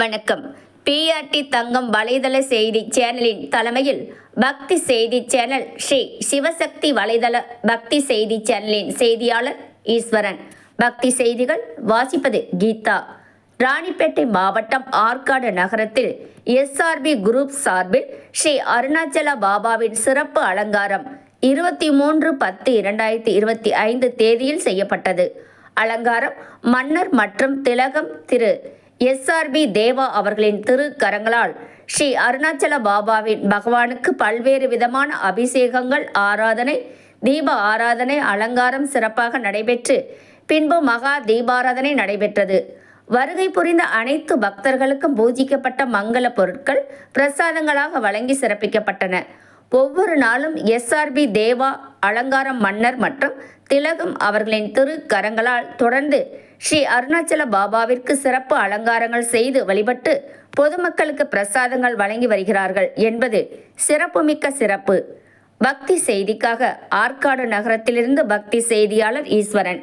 வணக்கம். பிஆர்டி தங்கம் வலைதள செய்தி சேனலின் தலைமையில் பக்தி செய்தி சேனல் ஸ்ரீ சிவசக்தி வலைதள பக்தி செய்தி சேனலின் செய்தியாளர் ஈஸ்வரன். பக்தி செய்திகள் வாசிப்பது கீதா. ராணிப்பேட்டை மாவட்டம் ஆற்காடு நகரத்தில் எஸ்ஆர்பி குரூப் சார்பில் ஸ்ரீ அருணாச்சல பாபாவின் சிறப்பு அலங்காரம் இருபத்தி மூன்று பத்து இரண்டாயிரத்தி இருபத்தி ஐந்து தேதியில் செய்யப்பட்டது. அலங்காரம் மன்னர் மற்றும் திலகம் திரு எஸ்ஆர்பி தேவா அவர்களின் திருக்கரங்களால் ஸ்ரீ அருணாச்சல பாபாவின் பகவானுக்கு பல்வேறு விதமான அபிஷேகங்கள் ஆராதனை தீப ஆராதனை அலங்காரம் சிறப்பாக நடைபெற்று பின்பு மகா தீபாராதனை நடைபெற்றது. வருகை புரிந்த அனைத்து பக்தர்களுக்கும் பூஜிக்கப்பட்ட மங்கள பொருட்கள் பிரசாதங்களாக வழங்கி சிறப்பிக்கப்பட்டன. ஒவ்வொரு நாளும் எஸ்ஆர்பி தேவா அலங்காரம் மன்னர் மற்றும் திலகம் அவர்களின் திருக்கரங்களால் தொடர்ந்து ஸ்ரீ அருணாச்சல பாபாவிற்கு சிறப்பு அலங்காரங்கள் செய்து வழிபட்டு பொதுமக்களுக்கு பிரசாதங்கள் வழங்கி வருகிறார்கள் என்பது சிறப்புமிக்க சிறப்பு. பக்தி செய்திக்காக ஆற்காடு நகரத்திலிருந்து பக்தி செய்தியாளர் ஈஸ்வரன்.